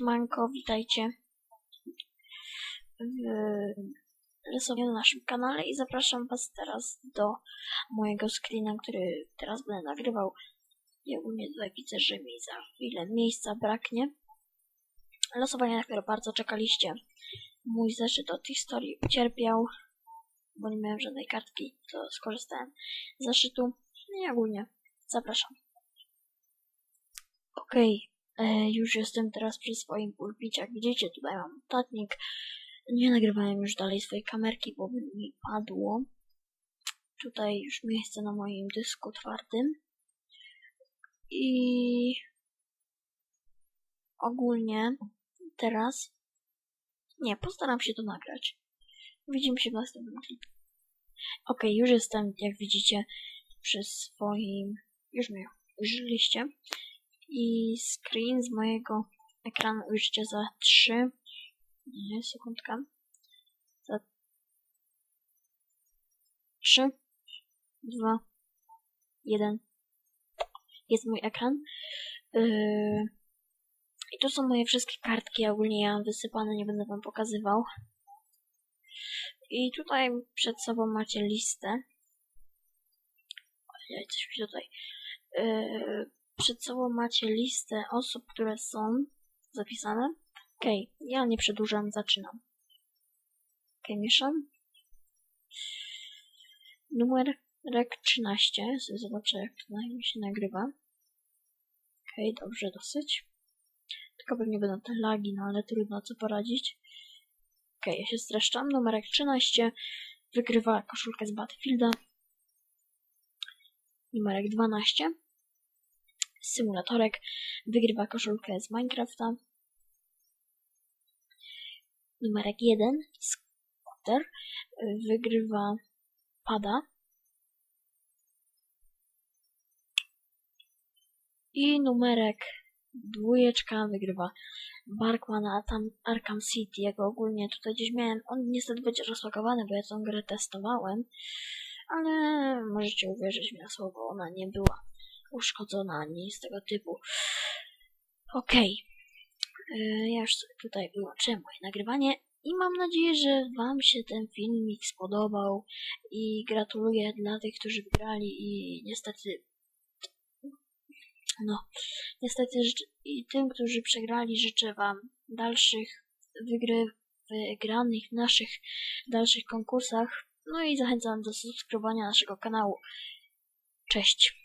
Siemanko, witajcie w sobie na naszym kanale i zapraszam was teraz do mojego screena, który teraz będę nagrywał. I ogólnie tutaj widzę, że mi za chwilę miejsca braknie. Losowanie, na które bardzo czekaliście. Mój zeszyt od historii ucierpiał, bo nie miałem żadnej kartki, to skorzystałem z zeszytu. No i ogólnie zapraszam. Okej, już jestem teraz przy swoim pulpicie. Jak widzicie, tutaj mam notatnik. Nie nagrywałem już dalej swojej kamerki, bo by mi padło. Tutaj już miejsce na moim dysku twardym. I ogólnie teraz nie, postaram się to nagrać. Widzimy się w następnym klipie. Ok, już jestem, jak widzicie, przy swoim... Już mnie użyliście i screen z mojego ekranu ujrzycie za 3 nie, sekundka. Za 3 2 1 jest mój ekran. Yy, i tu są moje wszystkie kartki. Ogólnie ja mam wysypane, nie będę wam pokazywał. I tutaj przed sobą macie listę. Coś mi tutaj yy, przed sobą macie listę osób, które są zapisane. Okej, okay, ja nie przedłużam, zaczynam. Okej, okay, mieszam. Numerek 13. Sobie zobaczę, jak to się nagrywa. Okej, okay, dobrze, dosyć. Tylko pewnie będą te lagi, no ale trudno co poradzić. Okej, ja się streszczam. Numerek 13 wygrywa koszulkę z Battlefielda. Numerek 12 symulatorek wygrywa koszulkę z Minecrafta. Numerek 1, Scooter, wygrywa pada. I numerek dwójeczka wygrywa Barkmana tam Arkham City. Jego ogólnie tutaj gdzieś miałem. On niestety będzie rozpakowany, bo ja tą grę testowałem. Ale możecie uwierzyć mi na słowo, ona nie była uszkodzona, ani nic tego typu. Okej. Okay. Ja już tutaj wyłączyłem moje nagrywanie i mam nadzieję, że Wam się ten filmik spodobał i gratuluję dla tych, którzy wygrali i niestety no, niestety i tym, którzy przegrali życzę Wam dalszych wygranych w naszych dalszych konkursach. No i zachęcam do subskrybowania naszego kanału. Cześć!